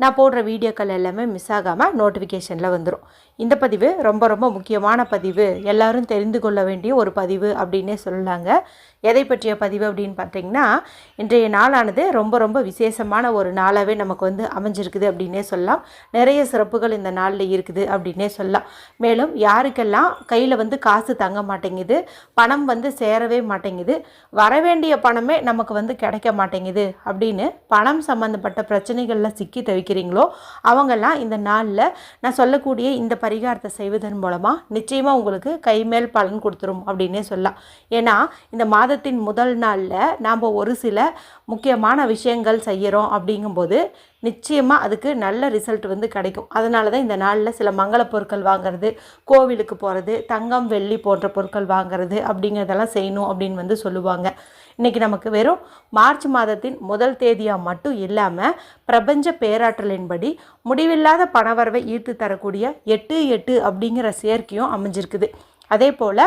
நான் போடுற வீடியோக்கள் எல்லாமே மிஸ் ஆகாமல் நோட்டிஃபிகேஷனில் வந்துடும் இந்த பதிவு ரொம்ப ரொம்ப முக்கியமான பதிவு. எல்லாரும் தெரிந்து கொள்ள வேண்டிய ஒரு பதிவு அப்படின்னே சொல்லலாங்க. எதை பற்றிய பதிவு அப்படின்னு பார்த்தீங்கன்னா இன்றைய நாளானது ரொம்ப ரொம்ப விசேஷமான ஒரு நாளாகவே நமக்கு வந்து அமைஞ்சிருக்குது அப்படின்னே சொல்லலாம். நிறைய சிறப்புகள் இந்த நாளில் இருக்குது அப்படின்னே சொல்லலாம். மேலும் யாருக்கெல்லாம் கையில் வந்து காசு தங்க மாட்டேங்குது பணம் வந்து சேரவே மாட்டேங்குது வர வேண்டிய பணமே நமக்கு வந்து கிடைக்க மாட்டேங்குது அப்படின்னு பணம் சம்மந்தப்பட்ட பிரச்சனைகளில் சிக்கி இருக்கிறீங்களோ அவங்கெல்லாம் இந்த நாளில் நான் சொல்லக்கூடிய இந்த பரிகாரத்தை செய்வதன் மூலமாக நிச்சயமாக உங்களுக்கு கைமேல் பலன் கொடுத்துரும் அப்படின்னே சொல்லலாம். ஏன்னா இந்த மாதத்தின் முதல் நாளில் நாம் ஒரு சில முக்கியமான விஷயங்கள் செய்கிறோம் அப்படிங்கும்போது நிச்சயமாக அதுக்கு நல்ல ரிசல்ட் வந்து கிடைக்கும். அதனால தான் இந்த நாளில் சில மங்கள பொருட்கள் வாங்குறது கோவிலுக்கு போகிறது தங்கம் வெள்ளி போன்ற பொருட்கள் வாங்குறது அப்படிங்கிறதெல்லாம் செய்யணும் அப்படின்னு வந்து சொல்லுவாங்க. இன்றைக்கி நமக்கு வெறும் மார்ச் மாதத்தின் முதல் தேதியாக மட்டும் இல்லாமல் பிரபஞ்ச பேராற்றலின்படி முடிவில்லாத பணவரவை ஈர்த்து தரக்கூடிய எட்டு எட்டு அப்படிங்கிற சேர்க்கையும் அமைஞ்சிருக்குது. அதே போல்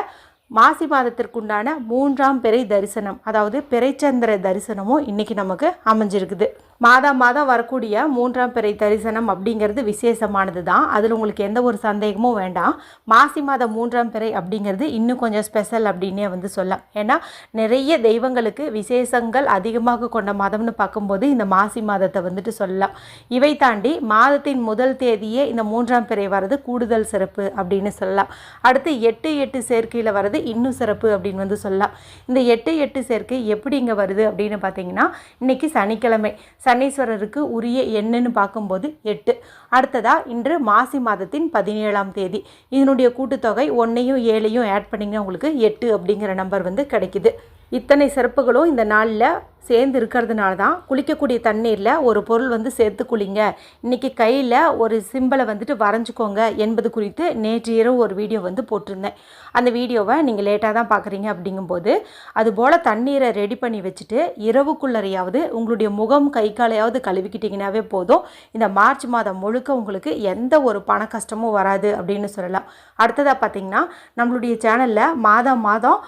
மாசி மாதத்திற்குண்டான மூன்றாம் பிறை தரிசனம் அதாவது பிறைச்சந்திர தரிசனமும் இன்னைக்கு நமக்கு அமைஞ்சிருக்குது. மாதம் மாதம் வரக்கூடிய மூன்றாம் பிறை தரிசனம் அப்படிங்கிறது விசேஷமானது தான் அதில் உங்களுக்கு எந்த ஒரு சந்தேகமும் வேண்டாம். மாசி மாதம் மூன்றாம் பிறை அப்படிங்கிறது இன்னும் கொஞ்சம் ஸ்பெஷல் அப்படின்னே வந்து சொல்லலாம். ஏன்னா நிறைய தெய்வங்களுக்கு விசேஷங்கள் அதிகமாக கொண்ட மாதம்னு பார்க்கும்போது இந்த மாசி மாதத்தை வந்துட்டு சொல்லலாம். இவை தாண்டி மாதத்தின் முதல் தேதியே இந்த மூன்றாம் பிறை வர்றது கூடுதல் சிறப்பு அப்படின்னு சொல்லலாம். அடுத்து எட்டு எட்டு சேர்க்கையில் வர்றது இன்னும் சிறப்பு அப்படின்னு வந்து சொல்லலாம். இந்த எட்டு எட்டு சேர்க்கை எப்படி இங்கே வருது அப்படின்னு பார்த்தீங்கன்னா இன்னைக்கு சனிக்கிழமை. சனீஸ்வரருக்கு உரிய எண்ணுன்னு பார்க்கும்போது எட்டு. அடுத்ததாக இன்று மாசி மாதத்தின் பதினேழாம் தேதி. இதனுடைய கூட்டுத்தொகை ஒன்றையும் ஏழையும் ஆட் பண்ணிங்கன்னா உங்களுக்கு எட்டு அப்படிங்கிற நம்பர் வந்து கிடைக்குது. இத்தனை சிறப்புகளும் இந்த நாளில் சேர்ந்து இருக்கிறதுனால தான் குளிக்கக்கூடிய தண்ணீரில் ஒரு பொருள் வந்து சேர்த்து குளிங்க. இன்றைக்கி கையில் ஒரு சிம்பிளை வந்துட்டு வரைஞ்சிக்கோங்க என்பது குறித்து நேற்று இரவு ஒரு வீடியோ வந்து போட்டிருந்தேன். அந்த வீடியோவை நீங்கள் லேட்டாக தான் பார்க்குறீங்க அப்படிங்கும்போது அதுபோல் தண்ணீரை ரெடி பண்ணி வச்சுட்டு இரவுக்குள்ளறையாவது உங்களுடைய முகம் கை காலையாவது கழுவிக்கிட்டிங்கனாவே போதும். இந்த மார்ச் மாதம் முழுக்க உங்களுக்கு எந்த ஒரு பண கஷ்டமும் வராது அப்படின்னு சொல்லலாம். அடுத்ததாக பார்த்தீங்கன்னா நம்மளுடைய சேனலில் மாதம் மாதம்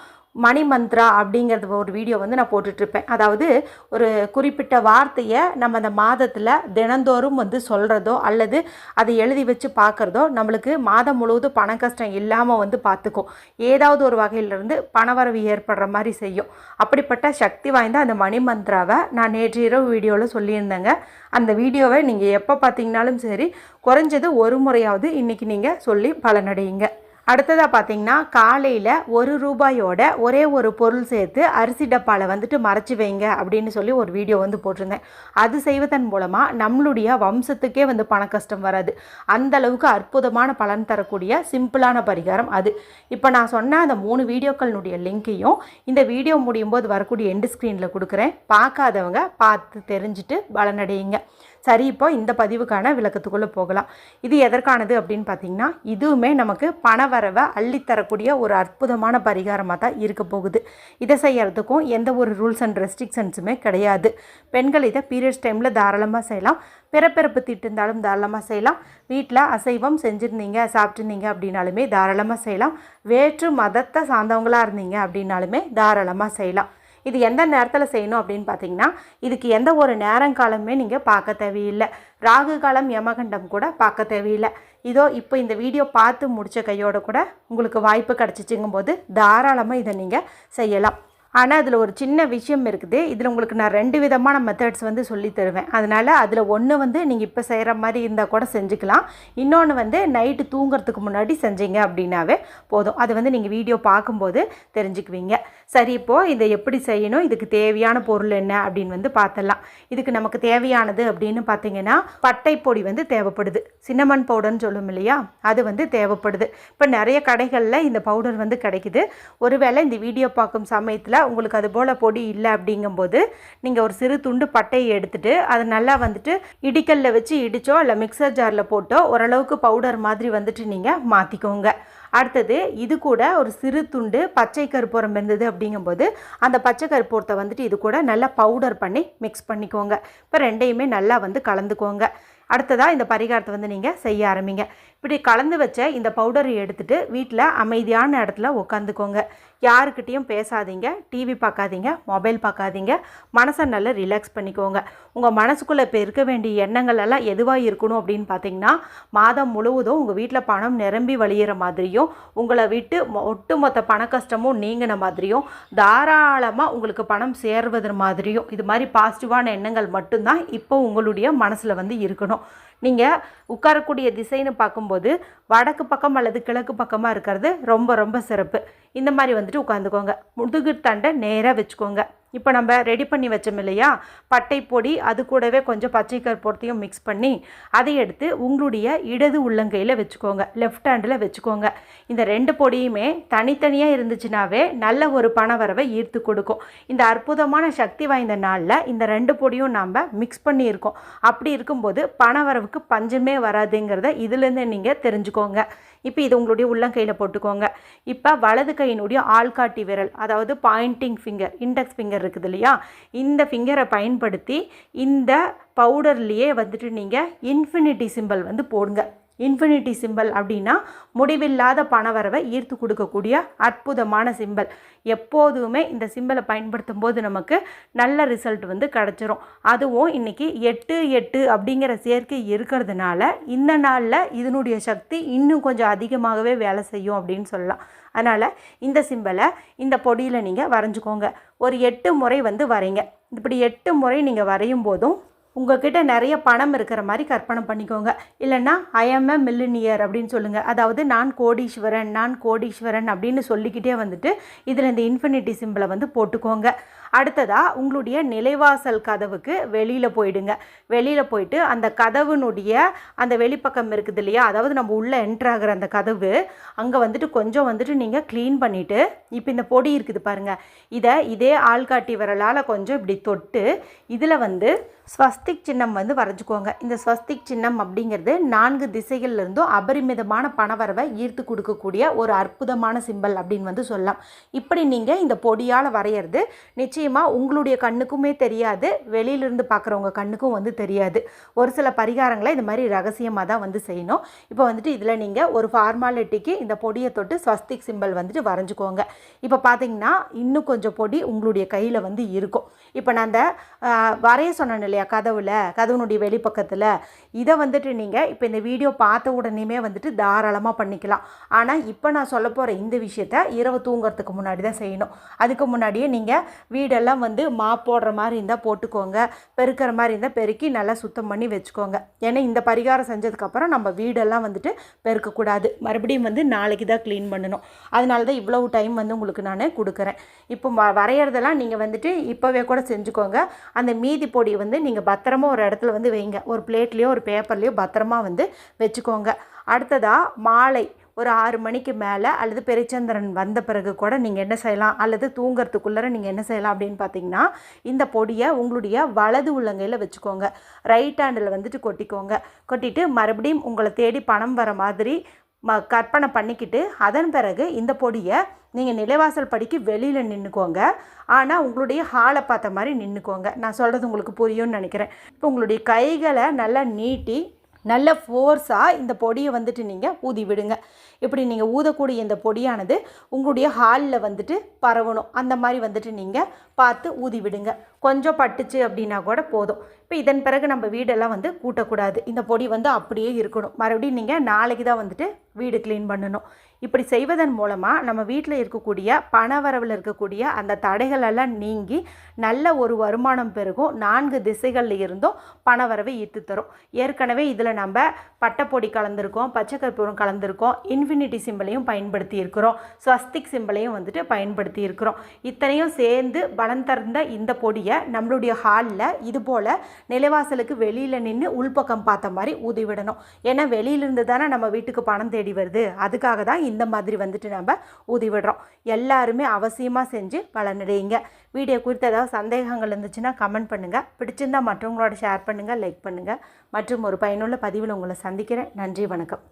மணி மந்த்ரா அப்படிங்கிறது ஒரு வீடியோ வந்து நான் போட்டுட்ருப்பேன். அதாவது ஒரு குறிப்பிட்ட வார்த்தையை நம்ம அந்த மாதத்தில் தினந்தோறும் வந்து சொல்கிறதோ அல்லது அதை எழுதி வச்சு பார்க்குறதோ நம்மளுக்கு மாதம் முழுவதும் பண கஷ்டம் இல்லாமல் வந்து பார்த்துக்கும் ஏதாவது ஒரு வகையிலிருந்து பணவரவு ஏற்படுற மாதிரி செய்யும். அப்படிப்பட்ட சக்தி வாய்ந்த அந்த மணி மந்த்ராவை நான் நேற்று இரவு வீடியோவில் சொல்லியிருந்தேங்க. அந்த வீடியோவை நீங்கள் எப்போ பார்த்தீங்கனாலும் சரி குறைஞ்சது ஒரு முறையாவது இன்றைக்கி நீங்கள் சொல்லி பலனடையுங்க. அடுத்ததாக பார்த்தீங்கன்னா காலையில் ஒரு ரூபாயோட ஒரே ஒரு பொருள் சேர்த்து அரிசி டப்பாவில் வந்துட்டு மறைச்சி வைங்க அப்படின்னு சொல்லி ஒரு வீடியோ வந்து போட்டிருந்தேன். அது செய்வதன் மூலமாக நம்மளுடைய வம்சத்துக்கே வந்து பண கஷ்டம் வராது. அந்த அளவுக்கு அற்புதமான பலன் தரக்கூடிய சிம்பிளான பரிகாரம் அது. இப்போ நான் சொன்ன அந்த மூணு வீடியோக்களினுடைய லிங்க்கையும் இந்த வீடியோ முடியும் போது வரக்கூடிய எண்டு ஸ்க்ரீனில் கொடுக்குறேன். பார்க்காதவங்க பார்த்து தெரிஞ்சுட்டு பலனடையுங்க சரி இப்போ இந்த பதிவுக்கான விளக்கத்துக்குள்ளே போகலாம். இது எதற்கானது அப்படின்னு பார்த்தீங்கன்னா இதுவுமே நமக்கு பணவரவை அள்ளித்தரக்கூடிய ஒரு அற்புதமான பரிகாரமாக தான் இருக்க போகுது. இதை செய்யறதுக்கும் எந்த ஒரு ரூல்ஸ் அண்ட் ரெஸ்ட்ரிக்ஷன்ஸுமே கிடையாது. பெண்கள் இதை பீரியட்ஸ் டைமில் தாராளமாக செய்யலாம். பிறப்பிறப்பு திட்டிருந்தாலும் தாராளமாக செய்யலாம். வீட்டில் அசைவம் செஞ்சுருந்தீங்க சாப்பிட்ருந்தீங்க அப்படின்னாலுமே தாராளமாக செய்யலாம். வேற்று மதத்தை சார்ந்தவங்களாக இருந்தீங்க அப்படின்னாலுமே தாராளமாக செய்யலாம். இது எந்த நேரத்தில் செய்யணும் அப்படின்னு பார்த்தீங்கன்னா இதுக்கு எந்த ஒரு நேரங்காலமே நீங்கள் பார்க்க தேவையில்லை. ராகு காலம் யமகண்டம் கூட பார்க்க தேவையில்லை. இதோ இப்போ இந்த வீடியோ பார்த்து முடித்த கையோட கூட உங்களுக்கு வாய்ப்பு கிடச்சிச்சிங்கும் போது தாராளமாக இதை நீங்கள் செய்யலாம். ஆனால் அதில் ஒரு சின்ன விஷயம் இருக்குது. இதில் உங்களுக்கு நான் ரெண்டு விதமான மெத்தட்ஸ் வந்து சொல்லி தருவேன். அதனால் அதில் ஒன்று வந்து நீங்கள் இப்போ செய்கிற மாதிரி இருந்தால் கூட செஞ்சுக்கலாம். இன்னொன்று வந்து நைட்டு தூங்குறதுக்கு முன்னாடி செஞ்சீங்க அப்படின்னாவே போதும். அது வந்து நீங்கள் வீடியோ பார்க்கும்போது தெரிஞ்சுக்குவீங்க. சரி இப்போது இதை எப்படி செய்யணும்? இதுக்கு தேவையான பொருள் என்ன? அப்படின்னு வந்து பார்த்துடலாம். இதுக்கு நமக்கு தேவையானது அப்படின்னு பார்த்தீங்கன்னா பட்டை பொடி வந்து தேவைப்படுது. சின்னமன் பவுடர்னு சொல்லும் இல்லையா? அது வந்து தேவைப்படுது. இப்போ நிறைய கடைகளில் இந்த பவுடர் வந்து கிடைக்குது. ஒருவேளை இந்த வீடியோ பார்க்கும் சமயத்தில் உங்களுக்கு அது போல் பொடி இல்லை அப்படிங்கும்போது நீங்கள் ஒரு சிறு துண்டு பட்டையை எடுத்துகிட்டு அதை நல்லா வந்துட்டு இடிக்கல்ல வச்சு இடிச்சோ இல்லை மிக்சர் ஜாரில் போட்டோ ஓரளவுக்கு பவுடர் மாதிரி வந்துட்டு நீங்கள் மாற்றிக்கோங்க அடுத்தது இது கூட ஒரு சிறு துண்டு பச்சை கருப்பூரம் இருந்தது அப்படிங்கும்போது அந்த பச்சை கருப்பூரத்தை வந்துட்டு இது கூட நல்லா பவுடர் பண்ணி மிக்ஸ் பண்ணிக்கோங்க. இப்போ ரெண்டையுமே நல்லா வந்து கலந்துக்கோங்க. அடுத்ததாக இந்த பரிகாரத்தை வந்து நீங்கள் செய்ய ஆரம்பிங்க. இப்படி கலந்து வச்ச இந்த பவுடரை எடுத்துகிட்டு வீட்டில் அமைதியான இடத்துல உட்காந்துக்கோங்க யாருக்கிட்டேயும் பேசாதீங்க டிவி பார்க்காதீங்க மொபைல் பார்க்காதீங்க மனசை நல்லா ரிலாக்ஸ் பண்ணிக்கோங்க. உங்கள் மனசுக்குள்ளே இப்போ இருக்க வேண்டிய எண்ணங்கள் எல்லாம் எதுவாக இருக்கணும் அப்படின்னு பார்த்தீங்கன்னா மாதம் முழுவதும் உங்கள் வீட்டில் பணம் நிரம்பி வழியிற மாதிரியும் உங்களை விட்டு ஒட்டுமொத்த பண கஷ்டமும் நீங்கின மாதிரியும் தாராளமாக உங்களுக்கு பணம் சேர்வது மாதிரியும் இது மாதிரி பாசிட்டிவான எண்ணங்கள் மட்டும்தான் இப்போ உங்களுடைய மனசில் வந்து இருக்கணும். நீங்கள் உட்காரக்கூடிய திசைன்னு பார்க்கும்போது வடக்கு பக்கம் அல்லது கிழக்கு பக்கமாக இருக்கிறது ரொம்ப ரொம்ப சிறப்பு. இந்த மாதிரி வந்துட்டு உட்காந்துக்கோங்க முதுகு தண்டை நேராக வச்சுக்கோங்க. இப்போ நம்ம ரெடி பண்ணி வச்சோம் இல்லையா? பட்டை பொடி அது கூடவே கொஞ்சம் பச்சை கற்பூரத்தையும் மிக்ஸ் பண்ணி அதை எடுத்து உங்களுடைய இடது உள்ளங்கையில் வச்சுக்கோங்க. லெஃப்ட் ஹேண்டில் வச்சுக்கோங்க. இந்த ரெண்டு பொடியுமே தனித்தனியாக இருந்துச்சுனாவே நல்ல ஒரு பணவரவை ஈர்த்து கொடுக்கும். இந்த அற்புதமான சக்தி வாய்ந்த நாளில் இந்த ரெண்டு பொடியும் நாம் மிக்ஸ் பண்ணியிருக்கோம். அப்படி இருக்கும்போது பணவரவுக்கு பஞ்சமே வராதுங்கிறத இதுலேருந்து நீங்கள் தெரிஞ்சுக்கோங்க. இப்போ இது உங்களுடைய உள்ளங்கையில் போட்டுக்கோங்க. இப்போ வலது கையினுடைய ஆள்காட்டி விரல் அதாவது பாயிண்டிங் ஃபிங்கர் இண்டெக்ஸ் ஃபிங்கர் இருக்குது இல்லையா? இந்த ஃபிங்கரை பயன்படுத்தி இந்த பவுடர்லேயே வந்துட்டு நீங்கள் இன்ஃபினிட்டி சிம்பிள் வந்து போடுங்க. இன்ஃபினிட்டி சிம்பல் அப்படின்னா முடிவில்லாத பணவரவை ஈர்த்து கொடுக்கக்கூடிய அற்புதமான சிம்பல். எப்போதுமே இந்த சிம்பலை பயன்படுத்தும் போது நமக்கு நல்ல ரிசல்ட் வந்து கிடச்சிரும். அதுவும் இன்றைக்கி எட்டு எட்டு அப்படிங்கிற சேர்க்கை இருக்கிறதுனால இந்த நாளில் இதனுடைய சக்தி இன்னும் கொஞ்சம் அதிகமாகவே வேலை செய்யும் அப்படின்னு சொல்லலாம். அதனால் இந்த சிம்பலை இந்த பொடியில் நீங்கள் வரைஞ்சிக்கோங்க. ஒரு எட்டு முறை வந்து வரைங்க. இப்படி எட்டு முறை நீங்கள் வரையும் போதும் உங்ககிட்ட நிறைய பணம் இருக்கிற மாதிரி கற்பனை பண்ணிக்கோங்க. இல்லைன்னா ஐஎம் எ மில்லினியர் அப்படின்னு சொல்லுங்கள் அதாவது நான் கோடீஸ்வரன் நான் கோடீஸ்வரன் அப்படின்னு சொல்லிக்கிட்டே வந்துட்டு இதில் இந்த இன்ஃபினிட்டி சிம்பிளை வந்து போட்டுக்கோங்க. அடுத்ததாக உங்களுடைய நிலைவாசல் கதவுக்கு வெளியில் போயிடுங்க. வெளியில் போயிட்டு அந்த கதவுனுடைய அந்த வெளிப்பக்கம் இருக்குது இல்லையா? அதாவது நம்ம உள்ளே என்ட்ராகிற அந்த கதவு அங்கே வந்துட்டு கொஞ்சம் வந்துட்டு நீங்கள் க்ளீன் பண்ணிவிட்டு இப்போ இந்த பொடி இருக்குது பாருங்கள் இதை இதே ஆள்காட்டி விரலால் கொஞ்சம் இப்படி தொட்டு இதில் வந்து ஸ்வஸ்திக் சின்னம் வந்து வரைஞ்சிக்கோங்க. இந்த ஸ்வஸ்திக் சின்னம் அப்படிங்கிறது நான்கு திசைகள்லேருந்தும் அபரிமிதமான பணவரவை ஈர்த்து கொடுக்கக்கூடிய ஒரு அற்புதமான சிம்பல் அப்படின்னு வந்து சொல்லலாம். இப்படி நீங்கள் இந்த பொடியால் வரைகிறது நிச்சயமாக உங்களுடைய கண்ணுக்குமே தெரியாது வெளியிலிருந்து பார்க்குறவங்க கண்ணுக்கும் வந்து தெரியாது. ஒரு சில பரிகாரங்களை இந்த மாதிரி ரகசியமாக தான் வந்து செய்யணும். இப்போ வந்துட்டு இதில் நீங்கள் ஒரு ஃபார்மாலிட்டிக்கு இந்த பொடியை தொட்டு ஸ்வஸ்திக் சிம்பல் வந்துட்டு வரைஞ்சிக்கோங்க. இப்போ பார்த்தீங்கன்னா இன்னும் கொஞ்சம் பொடி உங்களுடைய கையில் வந்து இருக்கும். இப்போ நான் அந்த வரைய சொன்னேன் இல்லையா கதவில் கதவுனுடைய வெளிப்பக்கத்தில். இதை வந்துட்டு நீங்கள் இப்போ இந்த வீடியோ பார்த்த உடனேமே வந்துட்டு தாராளமாக பண்ணிக்கலாம். ஆனால் இப்போ நான் சொல்ல போகிற இந்த விஷயத்த இரவு தூங்குறதுக்கு முன்னாடி தான் செய்யணும். அதுக்கு முன்னாடியே நீங்கள் வீடெல்லாம் வந்து மா போடுற மாதிரி இருந்தால் போட்டுக்கோங்க. பெருக்கிற மாதிரி இருந்தால் பெருக்கி நல்லா சுத்தம் பண்ணி வச்சுக்கோங்க. ஏன்னா இந்த பரிகாரம் செஞ்சதுக்கப்புறம் நம்ம வீடெல்லாம் வந்துட்டு பெருக்கக்கூடாது மறுபடியும் வந்து நாளைக்கு தான் க்ளீன் பண்ணணும். அதனால தான் இவ்வளவு டைம் வந்து உங்களுக்கு நான் கொடுக்குறேன். இப்போ வரைகிறதெல்லாம் நீங்கள் வந்துட்டு இப்போவே கூட செஞ்சுக்கோங்க. அந்த மீதி பொடி வந்து நீங்கள் பத்திரமா ஒரு இடத்துல வந்து வைங்க. ஒரு பிளேட்லேயோ ஒரு பேப்பர்லேயோ பத்திரமா வந்து வச்சுக்கோங்க. அடுத்ததாக மாலை ஒரு ஆறு மணிக்கு மேலே அல்லது பெருச்சந்திரன் வந்த பிறகு கூட நீங்கள் என்ன செய்யலாம்? அல்லது தூங்கிறதுக்குள்ளே நீங்கள் என்ன செய்யலாம் அப்படின்னு பார்த்தீங்கன்னா இந்த பொடியை உங்களுடைய வலது உள்ளங்கையில் வச்சுக்கோங்க. ரைட் ஹேண்டில் வந்துட்டு கொட்டிக்கோங்க. கொட்டிட்டு மறுபடியும் உங்களை தேடி பணம் வர மாதிரி ம கற்பனை பண்ணிக்கிட்டு அதன் பிறகு இந்த பொடியை நீங்கள் நிலைவாசல் படிக்கு வெளியில் நின்றுக்கோங்க ஆனால் உங்களுடைய ஹாலை பார்த்த மாதிரி நின்றுக்கோங்க நான் சொல்கிறது உங்களுக்கு புரியும்னு நினைக்கிறேன். இப்போ உங்களுடைய கைகளை நல்லா நீட்டி நல்ல ஃபோர்ஸாக இந்த பொடியை வந்துட்டு நீங்கள் ஊதி விடுங்க. இப்படி நீங்கள் ஊதக்கூடிய இந்த பொடியானது உங்களுடைய ஹாலில் வந்துட்டு பரவணும். அந்த மாதிரி வந்துட்டு நீங்கள் பார்த்து ஊதி விடுங்க. கொஞ்சம் பட்டுச்சு அப்படின்னா கூட போதும். இப்போ இதன் பிறகு நம்ம வீடெல்லாம் வந்து கூட்டக்கூடாது. இந்த பொடி வந்து அப்படியே இருக்கணும். மறுபடியும் நீங்கள் நாளைக்கு தான் வந்துட்டு வீடு க்ளீன் பண்ணணும். இப்படி செய்வதன் மூலமாக நம்ம வீட்டில் இருக்கக்கூடிய பண வரவில் இருக்கக்கூடிய அந்த தடைகளெல்லாம் நீங்கி நல்ல ஒரு வருமானம் பெருகும். நான்கு திசைகளில் இருந்தும் பண வரவை ஈர்த்து தரும். ஏற்கனவே இதில் நம்ம பட்டைப்பொடி கலந்துருக்கோம் பச்சை கற்பூரம் கலந்துருக்கோம் இன்ஃபினிட்டி சிம்பிளையும் பயன்படுத்தி இருக்கிறோம். ஸ்வஸ்திக் சிம்பிளையும் வந்துட்டு பயன்படுத்தி இருக்கிறோம். இத்தனையும் சேர்ந்து பலம் தர்ந்த இந்த பொடியை நம்மளுடைய ஹாலில் இது போல் நிலைவாசலுக்கு வெளியில் நின்று உள்பக்கம் பார்த்த மாதிரி ஊதிவிடணும். ஏன்னா வெளியிலிருந்து தானே நம்ம வீட்டுக்கு பணம் தேடி வருது. அதுக்காக தான் இந்த மாதிரி வந்துட்டு நம்ம ஊதி விடுறோம். எல்லாருமே அவசியமாக செஞ்சு பலனடையுங்க. வீடியோ குறித்து ஏதாவது சந்தேகங்கள் இருந்துச்சுன்னா கமெண்ட் பண்ணுங்கள் பிடிச்சிருந்தால் மற்றவங்களோட ஷேர் பண்ணுங்கள் லைக் பண்ணுங்கள் மற்றும் ஒரு பயனுள்ள பதிவில் உங்களை சந்திக்கிறேன். நன்றி வணக்கம்.